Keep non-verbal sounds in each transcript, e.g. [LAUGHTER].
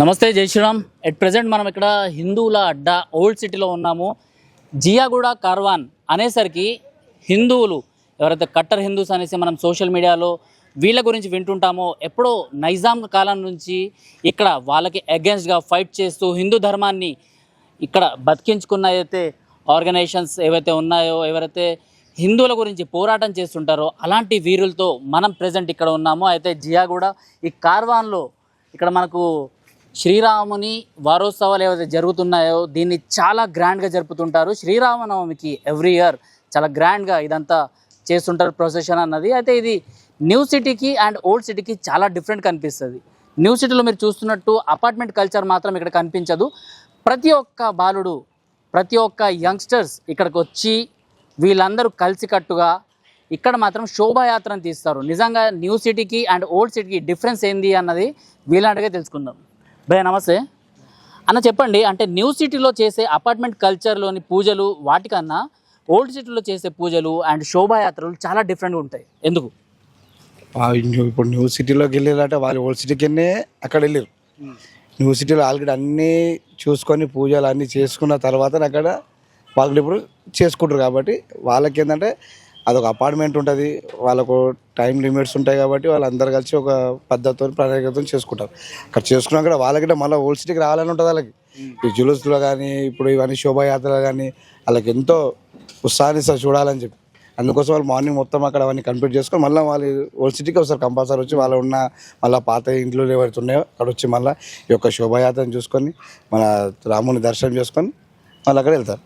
నమస్తే జై Sriram. At present మనం ఇక్కడ హిందువుల అడ్డా ఓల్డ్ సిటీలో ఉన్నాము. జియాగూడ కార్వాన్ అనేసరికి హిందువులు ఎవరైతే కట్టర్ హిందూస్ అనేసి మనం సోషల్ మీడియాలో వీళ్ళ గురించి వింటుంటామో ఎప్పుడో నైజాం కాలం నుంచి ఇక్కడ వాళ్ళకి అగెన్స్ట్గా ఫైట్ చేస్తూ హిందూ ధర్మాన్ని ఇక్కడ బతికించుకున్న అయితే ఆర్గనైజేషన్స్ ఏవైతే ఉన్నాయో ఎవరైతే హిందువుల గురించి పోరాటం చేస్తుంటారో అలాంటి వీరులతో మనం ప్రజెంట్ ఇక్కడ ఉన్నాము. అయితే జియాగూడ ఈ కార్వాన్లో ఇక్కడ మనకు శ్రీరాముని వారోత్సవాలు ఏవైతే జరుగుతున్నాయో దీన్ని చాలా గ్రాండ్గా జరుపుతుంటారు. శ్రీరామనవమికి ఎవ్రీ ఇయర్ చాలా గ్రాండ్గా ఇదంతా చేస్తుంటారు ప్రొసెషన్ అన్నది. అయితే ఇది న్యూ సిటీకి అండ్ ఓల్డ్ సిటీకి చాలా డిఫరెంట్ కనిపిస్తుంది. న్యూ సిటీలో మీరు చూస్తున్నట్టు అపార్ట్మెంట్ కల్చర్ మాత్రం ఇక్కడ కనిపించదు. ప్రతి ఒక్క బాలుడు ప్రతి ఒక్క యంగ్స్టర్స్ ఇక్కడికి వచ్చి వీళ్ళందరూ కలిసికట్టుగా ఇక్కడ మాత్రం శోభాయాత్రను తీస్తారు. నిజంగా న్యూ సిటీకి అండ్ ఓల్డ్ సిటీకి డిఫరెన్స్ ఏంది అన్నది వీళ్ళంటగా తెలుసుకుందాం. భయ నమస్తే. అన్న చెప్పండి అంటే న్యూ సిటీలో చేసే అపార్ట్మెంట్ కల్చర్లోని పూజలు వాటికన్నా ఓల్డ్ సిటీలో చేసే పూజలు అండ్ శోభాయాత్రలు చాలా డిఫరెంట్గా ఉంటాయి. ఎందుకు? ఇప్పుడు న్యూ సిటీలోకి వెళ్ళారంటే వాళ్ళు ఓల్డ్ సిటీకి వెళ్ళి అక్కడ వెళ్ళారు న్యూ సిటీలో ఆల్రెడీ అన్నీ చూసుకొని పూజలు అన్నీ చేసుకున్న తర్వాత అక్కడ వాళ్ళు ఇప్పుడు చేసుకుంటారు కాబట్టి వాళ్ళకి ఏంటంటే అదొక అపార్ట్మెంట్ ఉంటుంది. వాళ్ళకు టైం లిమిట్స్ ఉంటాయి కాబట్టి వాళ్ళందరూ కలిసి ఒక పద్ధతితో ప్రణాళికతో చేసుకుంటారు. అక్కడ చేసుకున్నాక కూడా వాళ్ళకి మళ్ళీ ఓల్డ్ సిటీకి రావాలని ఉంటుంది వాళ్ళకి. ఈ జులుస్లో కానీ ఇప్పుడు ఇవన్నీ శోభాయాత్రలు కానీ వాళ్ళకి ఎంతో ఉత్సాహాన్ని చూడాలని చెప్పి. అందుకోసం వాళ్ళు మార్నింగ్ మొత్తం అక్కడ అవన్నీ కంప్లీట్ చేసుకొని మళ్ళీ వాళ్ళు ఓల్డ్ సిటీకి వస్తారు కంపల్సరీ వచ్చి వాళ్ళు ఉన్న మళ్ళీ పాత ఇంట్లో ఏవైతే ఉన్నాయో అక్కడ వచ్చి మళ్ళీ ఈ యొక్క శోభాయాత్రను చూసుకొని మన రాముని దర్శనం చేసుకొని మళ్ళీ అక్కడ వెళ్తారు.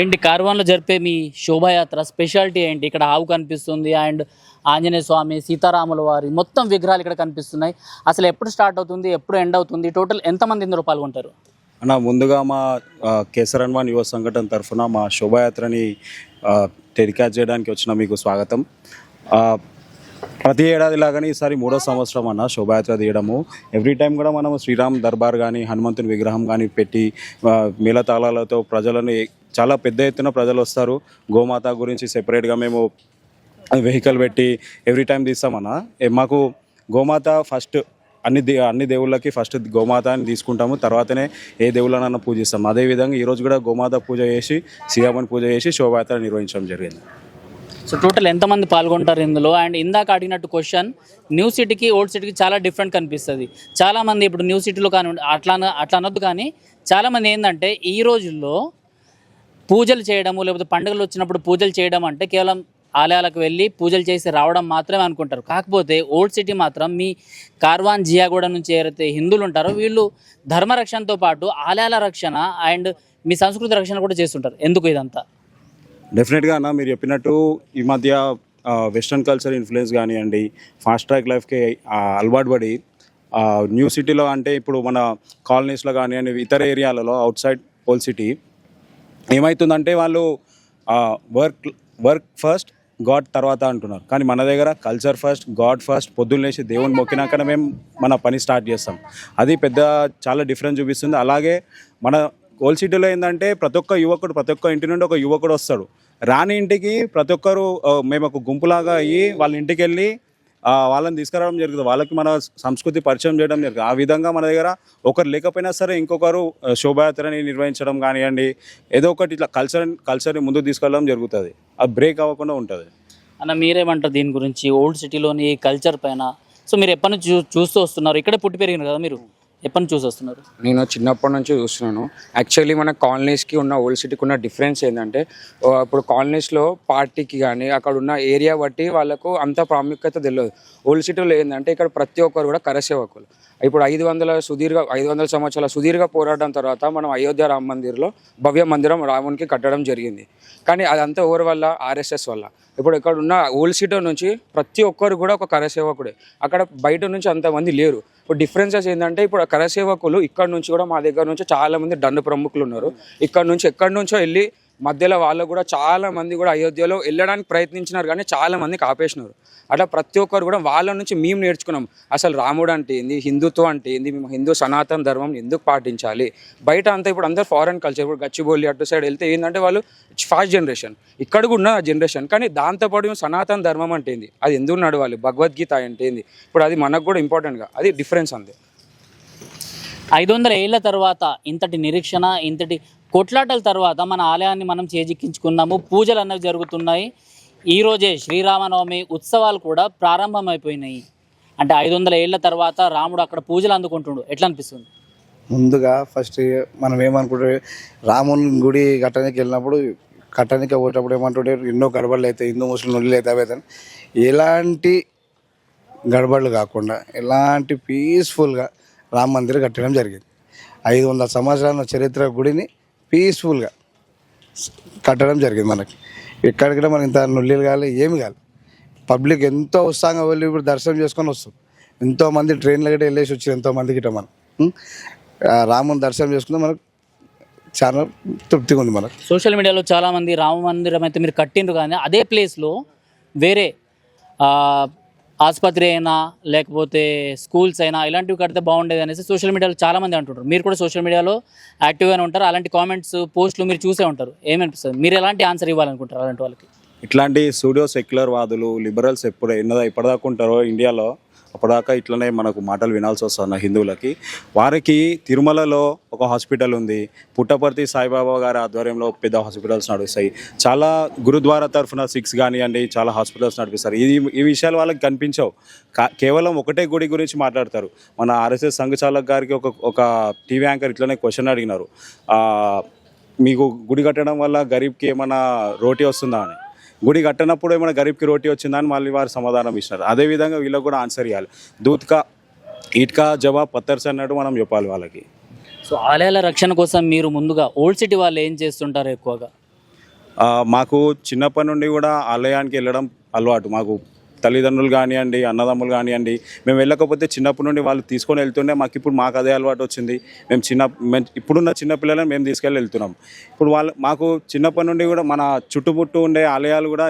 ఏంటి కార్వాన్లో జరిపే మీ శోభాయాత్ర స్పెషాలిటీ ఏంటి? ఇక్కడ ఆవు కనిపిస్తుంది అండ్ ఆంజనేయ స్వామి సీతారాముల వారి మొత్తం విగ్రహాలు ఇక్కడ కనిపిస్తున్నాయి. అసలు ఎప్పుడు స్టార్ట్ అవుతుంది? ఎప్పుడు ఎండ్ అవుతుంది? టోటల్ ఎంతమంది ఇందులో పాల్గొంటారు? అన్న ముందుగా మా కేసరన్వాన్ యువ సంఘటన తరఫున మా శోభాయాత్రని టెలికాస్ట్ చేయడానికి వచ్చిన మీకు స్వాగతం. ప్రతి ఏడాది లాగానే ఈసారి మూడో సంవత్సరం అన్న శోభాయాత్ర తీయడము. ఎవ్రీ టైం కూడా మనం శ్రీరామ్ దర్బార్ కానీ హనుమంతుని విగ్రహం కానీ పెట్టి మేళతాళాలతో ప్రజలను చాలా పెద్ద ఎత్తున ప్రజలు వస్తారు. గోమాత గురించి సెపరేట్గా మేము వెహికల్ పెట్టి ఎవ్రీ టైం తీస్తామన్న మాకు గోమాత ఫస్ట్ అన్ని దే అన్ని దేవుళ్ళకి ఫస్ట్ గోమాత అని తీసుకుంటాము. తర్వాతనే ఏ దేవుళ్ళనన్నా పూజిస్తాం. అదేవిధంగా ఈరోజు కూడా గోమాత పూజ చేసి శ్రీరామని పూజ చేసి శోభాయాత్ర నిర్వహించడం జరిగింది. సో టోటల్ ఎంతమంది పాల్గొంటారు ఇందులో? అండ్ ఇందాక అడిగినట్టు క్వశ్చన్ న్యూ సిటీకి ఓల్డ్ సిటీకి చాలా డిఫరెంట్ కనిపిస్తుంది. చాలామంది ఇప్పుడు న్యూ సిటీలో కానివ్వండి అట్లా అన- అట్లా అనొద్దు కానీ చాలామంది ఏంటంటే ఈ రోజుల్లో పూజలు చేయడము లేకపోతే పండుగలు వచ్చినప్పుడు పూజలు చేయడం అంటే కేవలం ఆలయాలకు వెళ్ళి పూజలు చేసి రావడం మాత్రమే అనుకుంటారు. కాకపోతే ఓల్డ్ సిటీ మాత్రం మీ కార్వాన్ జియాగూడ నుంచి ఎవరైతే హిందువులు ఉంటారో వీళ్ళు ధర్మ రక్షణతో పాటు ఆలయాల రక్షణ అండ్ మీ సంస్కృతి రక్షణ కూడా చేస్తుంటారు. ఎందుకు ఇదంతా? డెఫినెట్గా అన్న మీరు చెప్పినట్టు ఈ మధ్య వెస్ట్రన్ కల్చర్ ఇన్ఫ్లుయెన్స్ కానివ్వండి ఫాస్ట్ ట్రాక్ లైఫ్కి అలవాటు పడి న్యూ సిటీలో అంటే ఇప్పుడు మన కాలనీస్లో కానివ్వండి ఇతర ఏరియాలలో అవుట్ సైడ్ హోల్ సిటీ ఏమవుతుందంటే వాళ్ళు వర్క్ వర్క్ ఫస్ట్ గాడ్ తర్వాత అంటున్నారు. కానీ మన దగ్గర కల్చర్ ఫస్ట్ గాడ్ ఫస్ట్ పొద్దున్న లేచి దేవుని మొక్కినాకనే మేము మన పని స్టార్ట్ చేస్తాం. అది పెద్ద చాలా డిఫరెన్స్ చూపిస్తుంది. అలాగే మన ఓల్డ్ సిటీలో ఏంటంటే ప్రతి ఒక్క యువకుడు ప్రతి ఒక్క ఇంటి నుండి ఒక యువకుడు వస్తాడు. రాని ఇంటికి ప్రతి ఒక్కరు మేము ఒక గుంపులాగా అయ్యి వాళ్ళ ఇంటికి వెళ్ళి వాళ్ళని తీసుకురావడం జరుగుతుంది. వాళ్ళకి మన సంస్కృతి పరిచయం చేయడం జరుగుతుంది. ఆ విధంగా మన దగ్గర ఒకరు లేకపోయినా సరే ఇంకొకరు శోభయాత్రని శోభాయాత్రని నిర్వహించడం కానివ్వండి ఏదో ఒకటి ఇట్లా కల్చర్ కల్చర్ని ముందుకు తీసుకెళ్ళడం జరుగుతుంది. అది బ్రేక్ అవ్వకుండా ఉంటుంది. అన్న మీరేమంటారు దీని గురించి? ఓల్డ్ సిటీలోని కల్చర్ పైన. సో మీరు ఎప్పటి నుంచి చూ- చూస్తూ వస్తున్నారు? ఇక్కడే పుట్టి పెరిగినారు కదా మీరు? ఎప్పటి నుంచి చూసి వస్తున్నారు? నేను చిన్నప్పటి నుంచి చూస్తున్నాను. యాక్చువల్లీ మన కాలనీస్కి ఉన్న ఓల్డ్ సిటీకి ఉన్న డిఫరెన్స్ ఏంటంటే ఇప్పుడు కాలనీస్లో పార్టీకి కానీ అక్కడ ఉన్న ఏరియా బట్టి వాళ్ళకు అంత ప్రాముఖ్యత తెలియదు ఓల్డ్ సిటీలో ఏంటంటే ఇక్కడ ప్రతి ఒక్కరు కూడా కరసేవకులు. ఇప్పుడు ఐదు వందల సుదీర్ఘ ఐదు వందల సంవత్సరాల సుదీర్ఘ పోరాటం తర్వాత మనం అయోధ్య రామ మందిర్లో భవ్య మందిరం రామునికి కట్టడం జరిగింది. కానీ అదంతా ఎవరి వల్ల? ఆర్ఎస్ఎస్ వల్ల. ఇప్పుడు ఇక్కడ ఉన్న ఓల్డ్ సిటీ నుంచి ప్రతి ఒక్కరు కూడా ఒక కరసేవకుడే. అక్కడ బయట నుంచి అంతమంది లేరు. ఇప్పుడు డిఫరెన్సెస్ ఏంటంటే ఇప్పుడు కరసేవకులు ఇక్కడ నుంచి కూడా మా దగ్గర నుంచి చాలా మంది దండు ప్రముఖులు ఉన్నారు. ఇక్కడ నుంచి ఎక్కడి నుంచో వెళ్ళి మధ్యలో వాళ్ళు కూడా చాలా మంది కూడా అయోధ్యలో వెళ్ళడానికి ప్రయత్నించినారు కానీ చాలా మందికి ఆపేసినారు అట్లా ప్రతి ఒక్కరు కూడా వాళ్ళ నుంచి మేము నేర్చుకున్నాం. అసలు రాముడు అంటే ఏంది? హిందుత్వం అంటే ఏంది? మేము హిందూ సనాతన ధర్మం ఎందుకు పాటించాలి? బయట అంతా ఇప్పుడు అందరు ఫారెన్ కల్చర్ ఇప్పుడు గచ్చిబౌలి అటు సైడ్ వెళ్తే ఏంటంటే వాళ్ళు ఫాస్ట్ జనరేషన్ ఇక్కడ కూడా ఉన్న జనరేషన్ కానీ దాంతోపాటు మేము సనాతన ధర్మం అంటే ఏంది? అది ఎందుకు నడవాలి? భగవద్గీత అంటే ఏంది? ఇప్పుడు అది మనకు కూడా ఇంపార్టెంట్గా అది డిఫరెన్స్ అంతే. ఐదు వందల ఏళ్ళ తర్వాత ఇంతటి నిరీక్షణ ఇంతటి కొట్లాటల తర్వాత మన ఆలయాన్ని మనం చేజిక్కించుకున్నాము. పూజలు అన్నవి జరుగుతున్నాయి. ఈరోజే శ్రీరామనవమి ఉత్సవాలు కూడా ప్రారంభమైపోయినాయి. అంటే ఐదు వందల ఏళ్ళ తర్వాత రాముడు అక్కడ పూజలు అందుకుంటుండు. ఎట్లా అనిపిస్తుంది? ముందుగా ఫస్ట్ మనం ఏమనుకుంటే రాముని గుడి కట్టడానికి వెళ్ళినప్పుడు కట్టడానికి పోయేటప్పుడు ఏమంటుంటే ఎన్నో గడబడలు అవుతాయి. హిందూ ముస్లిం నొల్లి అవుతాయి ఎలాంటి గడబడులు కాకుండా ఎలాంటి పీస్ఫుల్గా రామ మందిర్ కట్టడం జరిగింది. ఐదు వందల సంవత్సరాల చరిత్ర గుడిని పీస్ఫుల్గా కట్టడం జరిగింది మనకి. ఎక్కడికి మనకి ఇంత నుల్లీలు కావాలి ఏమి కాదు పబ్లిక్ ఎంతో ఉత్సాహంగా వెళ్ళి ఇప్పుడు దర్శనం చేసుకొని వస్తాం. ఎంతోమంది ట్రైన్లు గట్రా వెళ్ళేసి వచ్చారు ఎంతోమంది గిట్ట మనం. రాముని దర్శనం చేసుకుంటే మనకు. చాలా తృప్తిగా ఉంది మనకు. సోషల్ మీడియాలో చాలామంది రామ మందిరం అయితే మీరు కట్టిండ్రు కానీ అదే ప్లేస్లో వేరే ఆసుపత్రి అయినా లేకపోతే స్కూల్స్ అయినా ఇలాంటివి కడితే బాగుండేది అనేసి సోషల్ మీడియాలో చాలామంది అంటుంటారు. మీరు కూడా సోషల్ మీడియాలో యాక్టివ్గానే ఉంటారు. అలాంటి కామెంట్స్ పోస్టులు మీరు చూసే ఉంటారు. ఏమనిపిస్తుంది? మీరు ఎలాంటి ఆన్సర్ ఇవ్వాలనుకుంటారు అలాంటి వాళ్ళకి? ఇట్లాంటి సూడియో సెక్యులర్ వాదులు లిబరల్స్ ఎప్పుడు ఎన్నదా ఇప్పటిదాకా ఉంటారో ఇండియాలో అప్పటిదాకా ఇట్లనే మనకు మాటలు వినాల్సి వస్తుంది హిందువులకి వారికి తిరుమలలో ఒక హాస్పిటల్ ఉంది. పుట్టపర్తి సాయిబాబా గారి ఆధ్వర్యంలో పెద్ద హాస్పిటల్స్ నడుస్తాయి. చాలా గురుద్వారా తరఫున సిక్స్ కానివ్వండి చాలా హాస్పిటల్స్ నడిపిస్తారు. ఇది ఈ విషయాలు వాళ్ళకి కనిపించవు. కా కేవలం ఒకటే గుడి గురించి మాట్లాడతారు. మన ఆర్ఎస్ఎస్ సంఘచాలక్ గారికి ఒక ఒక టీవీ యాంకర్ ఇట్లనే క్వశ్చన్ అడిగినారు. మీకు గుడి కట్టడం వల్ల గరీబ్కి ఏమైనా రోటీ వస్తుందా అని. గుడి కట్టినప్పుడు ఏమైనా గరీబ్కి రోటీ వచ్చిందా అని మళ్ళీ వారు సమాధానం ఇచ్చినారు. అదేవిధంగా వీళ్ళకి కూడా ఆన్సర్ ఇవ్వాలి దూత్కా ఈట్కా జవాబ్ పత్తర్స్ అన్నట్టు మనం చెప్పాలి వాళ్ళకి. సో ఆలయాల రక్షణ కోసం మీరు ముందుగా ఓల్డ్ సిటీ వాళ్ళు ఏం చేస్తుంటారు ఎక్కువగా? మాకు చిన్నప్పటి నుండి కూడా ఆలయానికి వెళ్ళడం అలవాటు. మాకు తల్లిదండ్రులు కానివ్వండి అన్నదమ్ములు కానివ్వండి మేము వెళ్ళకపోతే చిన్నప్పటి నుండి వాళ్ళు తీసుకొని వెళ్తుండే మాకు ఇప్పుడు మాకు అదే అలవాటు వచ్చింది. మేము చిన్న మేము ఇప్పుడున్న చిన్నపిల్లలను మేము తీసుకెళ్ళి వెళ్తున్నాం. ఇప్పుడు వాళ్ళు మాకు చిన్నప్పటి నుండి కూడా మన చుట్టుముట్టు ఉండే ఆలయాలు కూడా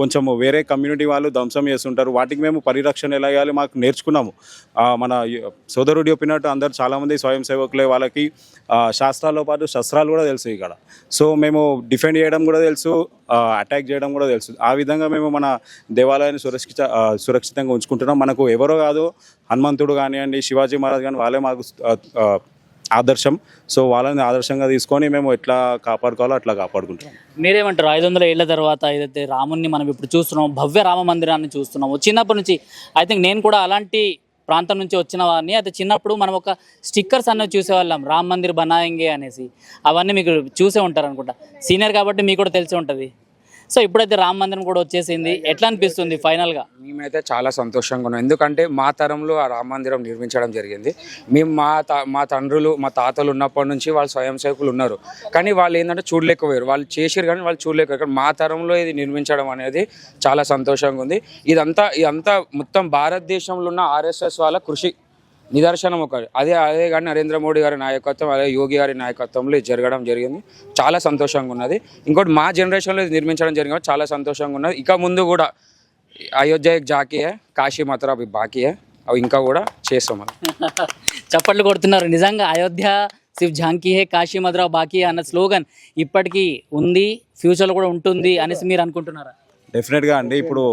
కొంచెం వేరే కమ్యూనిటీ వాళ్ళు ధ్వంసం చేస్తుంటారు. వాటికి మేము పరిరక్షణ ఎలా చేయాలి మాకు నేర్చుకున్నాము. మన సోదరుడు చెప్పినట్టు అందరు చాలామంది స్వయం సేవకులే వాళ్ళకి శాస్త్రాలతో పాటు శస్త్రాలు కూడా తెలుసు ఇక్కడ. సో మేము డిఫెండ్ చేయడం కూడా తెలుసు అటాక్ చేయడం కూడా తెలుసు. ఆ విధంగా మేము మన దేవాలయాన్ని సురక్షిత సురక్షితంగా ఉంచుకుంటున్నాం. మనకు ఎవరో కాదు హనుమంతుడు కానివ్వండి శివాజీ మహారాజ్ కానీ వాళ్ళే మాకు ఆదర్శం. సో వాళ్ళని ఆదర్శంగా తీసుకొని మేము ఎట్లా కాపాడుకోవాలో అట్లా కాపాడుకుంటాం మీరేమంటారు? ఐదు వందల ఏళ్ళ తర్వాత ఏదైతే రాముని మనం ఇప్పుడు చూస్తున్నాం భవ్య రామ మందిరాన్ని చూస్తున్నాము చిన్నప్పటి నుంచి ఐ థింక్ నేను కూడా అలాంటి ప్రాంతం నుంచి వచ్చిన వారిని అయితే చిన్నప్పుడు మనం ఒక స్టిక్కర్స్ అన్నవి చూసేవాళ్ళం రామ్ మందిర్ బనాయింగే అనేసి. అవన్నీ మీకు చూసే ఉంటారు అనుకుంటా సీనియర్ కాబట్టి మీకు కూడా తెలిసి ఉంటుంది. సో ఇప్పుడైతే రామ మందిరం కూడా వచ్చేసింది. ఎట్లా అనిపిస్తుంది ఫైనల్గా? మేమైతే చాలా సంతోషంగా ఉన్నాం. ఎందుకంటే మా తరంలో ఆ రామ మందిరం నిర్మించడం జరిగింది. మేము మా తా మా తండ్రులు మా తాతలు ఉన్నప్పటి నుంచి వాళ్ళు స్వయం సేవకులు ఉన్నారు. కానీ వాళ్ళు ఏంటంటే చూడలేకపోయారు. వాళ్ళు చేసారు కానీ వాళ్ళు చూడలేకపోయారు. కానీ మా తరంలో ఇది నిర్మించడం అనేది చాలా సంతోషంగా ఉంది. ఇదంతా ఇదంతా మొత్తం భారతదేశంలో ఉన్న ఆర్ఎస్ఎస్ వాళ్ళ కృషి. నిదర్శనం ఒక అదే అదే కానీ నరేంద్ర మోడీ గారి నాయకత్వం అదే యోగి గారి నాయకత్వంలో జరగడం జరిగింది. చాలా సంతోషంగా ఉన్నది. ఇంకోటి మా జనరేషన్లో ఇది నిర్మించడం జరిగింది చాలా సంతోషంగా ఉన్నది. ఇక ముందు కూడా అయోధ్య జాకీ హే కాశీ మథురా అవి బాకీ హే. అవి ఇంకా కూడా చేస్తాం [LAUGHS] చప్పట్లు కొడుతున్నారు. నిజంగా అయోధ్య సిర్ఫ్ ఝాంకీ హే కాశీ మధురా బాకీ అన్న స్లోగన్ ఇప్పటికీ ఉంది. ఫ్యూచర్లో కూడా ఉంటుంది అనేసి మీరు అనుకుంటున్నారా? డెఫినెట్గా అండి. ఇప్పుడు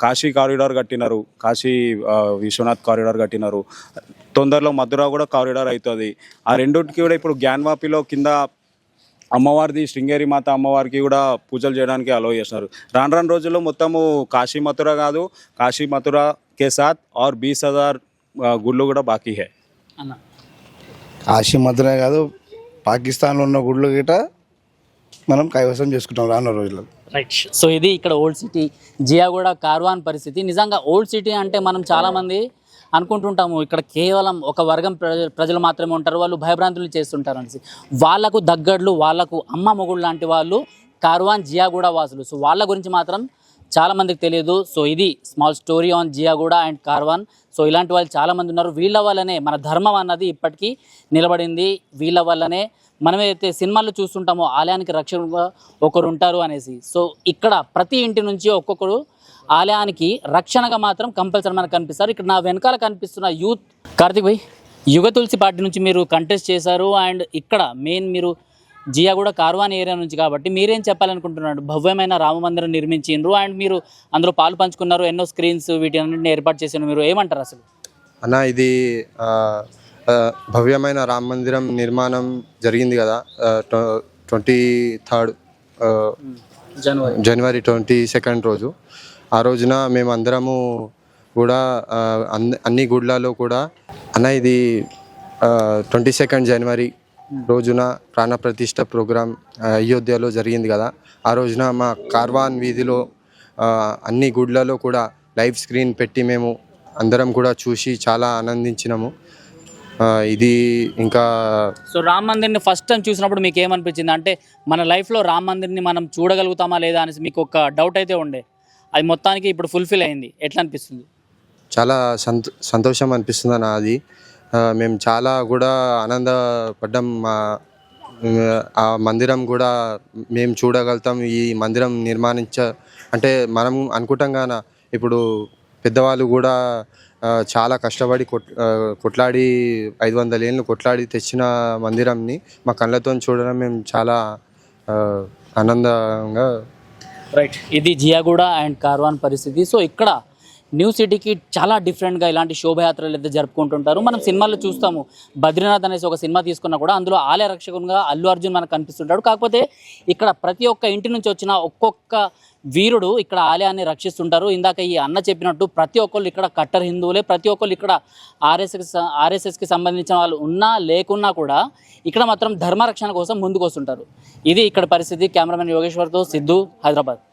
కాశీ కారిడార్ కట్టినారు. కాశీ విశ్వనాథ్ కారిడార్ కట్టినారు. తొందరలో మధుర కూడా కారిడార్ అవుతుంది ఆ రెండింటికి కూడా ఇప్పుడు జ్ఞాన్వాపిలో కింద అమ్మవారిది శృంగేరి మాత అమ్మవారికి కూడా పూజలు చేయడానికి అలో చేస్తున్నారు రాను రాను రోజుల్లో మొత్తము కాశీ మథుర కాదు కాశీ మథుర కే సాత్ ఆర్ బీస్ హజార్ గుళ్ళు కూడా బాకీ హే. కాశీ మధ్యనే కాదు పాకిస్తాన్లో ఉన్న గుళ్ళు గిట మనం కైవసం చేసుకుంటాం రానున్న రోజుల్లో. రైట్ సో ఇది ఇక్కడ ఓల్డ్ సిటీ జియాగూడ కార్వాన్ పరిస్థితి. నిజంగా ఓల్డ్ సిటీ అంటే మనం చాలామంది అనుకుంటుంటాము. ఇక్కడ కేవలం ఒక వర్గం ప్రజ- ప్రజలు మాత్రమే ఉంటారు. వాళ్ళు భయభ్రాంతులు చేస్తుంటారు అనేసి. వాళ్ళకు దగ్గడ్లు వాళ్ళకు అమ్మ మొగుడు లాంటి వాళ్ళు కార్వాన్ జియాగూడ వాసులు. సో వాళ్ళ గురించి మాత్రం చాలామందికి తెలియదు. సో ఇది small story on Jiyaguda and Karwan so ఇలాంటి వాళ్ళు చాలామంది ఉన్నారు. వీళ్ళ వల్లనే మన ధర్మం అన్నది ఇప్పటికీ నిలబడింది. వీళ్ళ వల్లనే మనమైతే సినిమాల్లో చూస్తుంటామో ఆలయానికి రక్షణగా ఒకరు ఉంటారు అనేసి. సో ఇక్కడ ప్రతి ఇంటి నుంచి ఒక్కొక్కరు ఆలయానికి రక్షణగా మాత్రం కంపల్సరీ మనకు కనిపిస్తారు. ఇక్కడ నా వెనకాల కనిపిస్తున్న యూత్ కార్తిక్ భాయ్ యుగ తులసి పార్టీ నుంచి మీరు కంటెస్ట్ చేశారు. అండ్ ఇక్కడ మెయిన్ మీరు జియాగూడ కార్వాన్ ఏరియా నుంచి కాబట్టి మీరేం చెప్పాలనుకుంటున్నారు? భవ్యమైన రామ మందిరం నిర్మించిండ్రు. అండ్ మీరు అందులో పాలు పంచుకున్నారు. ఎన్నో స్క్రీన్స్ వీటి అన్నింటిని ఏర్పాటు చేసిన మీరు ఏమంటారు అసలు? అన్న ఇది భవ్యమైన రామ మందిరం నిర్మాణం జరిగింది కదా twenty third January. January twenty second రోజు. ఆ రోజున మేమందరము కూడా అన్ని గుడ్లలో కూడా అన్న ఇది ట్వంటీ సెకండ్ జనవరి రోజున ప్రాణప్రతిష్ఠ ప్రోగ్రాం అయోధ్యలో జరిగింది కదా. ఆ రోజున మా కార్వాన్ వీధిలో అన్ని గుడ్లలో కూడా లైవ్ స్క్రీన్ పెట్టి మేము అందరం కూడా చూసి చాలా ఆనందించినాము. ఇది ఇంకా సో రామ్ మందిర్ని ఫస్ట్ టైం చూసినప్పుడు మీకు ఏమనిపించింది? అంటే మన లైఫ్లో రామ్ మందిర్ని మనం చూడగలుగుతామా లేదా అనేసి మీకు ఒక డౌట్ అయితే ఉండే. అది మొత్తానికి ఇప్పుడు ఫుల్ఫిల్ అయింది. ఎట్లా అనిపిస్తుంది? చాలా సంత సంతోషం అనిపిస్తుంది అన్న అది. మేము చాలా కూడా ఆనందపడ్డాం. మా ఆ మందిరం కూడా మేము చూడగలుగుతాం. ఈ మందిరం నిర్మాణించ అంటే మనం అనుకుంటాం కాన ఇప్పుడు పెద్దవాళ్ళు కూడా చాలా కష్టపడి కొట్ కొట్లాడి ఐదు వందల ఏళ్ళు కొట్లాడి తెచ్చిన మందిరంని మా కళ్ళతో చూడడం మేము చాలా ఆనందంగా రైట్ ఇది జియాగూడ అండ్ కార్వాన్ పరిస్థితి. సో ఇక్కడ న్యూ సిటీకి చాలా డిఫరెంట్గా ఇలాంటి శోభయాత్రలు అయితే జరుపుకుంటుంటారు. మనం సినిమాల్లో చూస్తాము. బద్రీనాథ్ అనేసి ఒక సినిమా తీసుకున్నా కూడా అందులో ఆలయ రక్షకునిగా అల్లు అర్జున్ మనకు కనిపిస్తుంటాడు. కాకపోతే ఇక్కడ ప్రతి ఒక్క ఇంటి నుంచి వచ్చిన ఒక్కొక్క వీరుడు ఇక్కడ ఆలయాన్ని రక్షిస్తుంటారు. ఇందాక ఈ అన్న చెప్పినట్టు ప్రతి ఒక్కళ్ళు ఇక్కడ కట్టర్ హిందువులే ప్రతి ఒక్కళ్ళు ఇక్కడ ఆర్ఎస్ఎస్ ఆర్ఎస్ఎస్కి సంబంధించిన వాళ్ళు ఉన్నా లేకున్నా కూడా ఇక్కడ మాత్రం ధర్మరక్షణ కోసం ముందుకు వస్తుంటారు ఇది ఇక్కడ పరిస్థితి. కెమెరామెన్ యోగేశ్వర్తో సిద్ధు హైదరాబాద్.